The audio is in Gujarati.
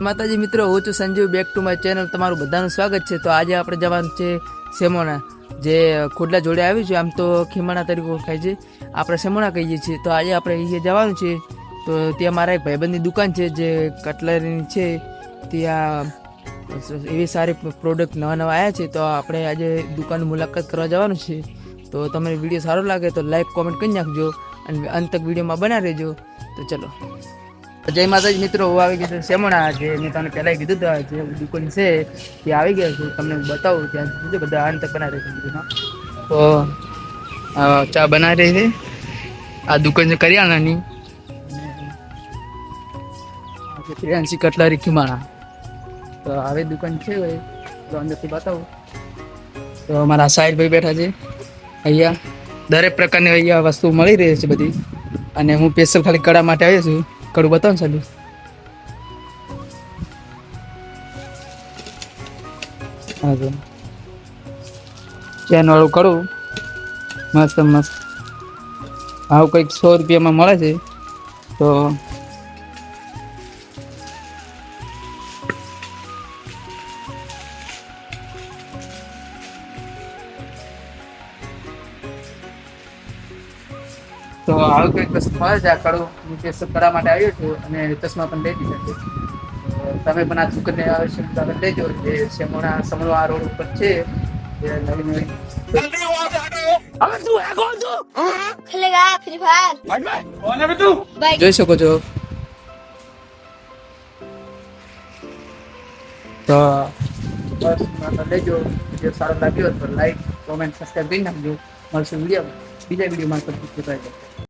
માતાજી મિત્રો, હું છું Sanjeev back to my channel તમારું બધાનું સ્વાગત છે. તો આજે આપણે જવાનું છે સેમોના, જે ખોડલા જોડે આવ્યું છે. આમ તો ખીમાણા તરીકે ઓળખાય છે. આપણે સેમોના કહીએ છીએ. તો આજે આપણે અહીંયા જવાનું છે. તો ત્યાં મારા એક ભાઈબંધની દુકાન છે, જે કટલરીની છે. ત્યાં એવી સારી પ્રોડક્ટ નવા નવા આવ્યા છે. તો આપણે આજે દુકાનની મુલાકાત કરવા જવાનું છે. તો તમને વીડિયો સારો લાગે તો લાઈક કોમેન્ટ કરી નાખજો. અને અંતક વિડીયોમાં બના રહેજો. તો ચલો. જય માતાજી મિત્રો, હું આવી ગયો છું શેમણા, જે મેં તમને પહેલાં કીધું હતું જે દુકાન છે, તે આવી ગયા છું. તમને બતાવું ત્યાં સુધી બધા તક બનાવી રહી છે તો ચા બનાવી રહી છે. આ દુકાન છે કરિયાણાની. પ્રિયાંશી કટલારી ખીમાણા. તો આવી દુકાન છે ભાઈ તો અંદરથી બતાવું. તો અમારા સાહેબભાઈ બેઠા છે. અહીંયા દરેક પ્રકારની અહીંયા વસ્તુ મળી રહી છે બધી. અને હું સ્પેશિયલ ખાલી કડા માટે આવ્યો છું. કડું બતાવો ને સાહેબ હા જો ચેન વાળું કડું મસ્ત મસ્ત આવું કંઈક સો રૂપિયામાં મળે છે તો તો આવું કંઈક વસ્તુ મળે છે આ કડું? હું ટેસ્ટ કરવા માટે આવ્યો છું અને ચશ્મા પણ લઈ દીધા છે તમે પણ આ દુકાને આવશે તમે લેજો જે શેમોણા સમળવા રોડ ઉપર છે જે નવી નવી જોઈ શકો છો. તો બસ લેજો. વીડિયો સારો લાગ્યો તો લાઈક કોમેન્ટ સબસ્ક્રાઈબ કરી નાખજો. મળશું વીડિયો બીજા વીડિયો મારફત Yeah.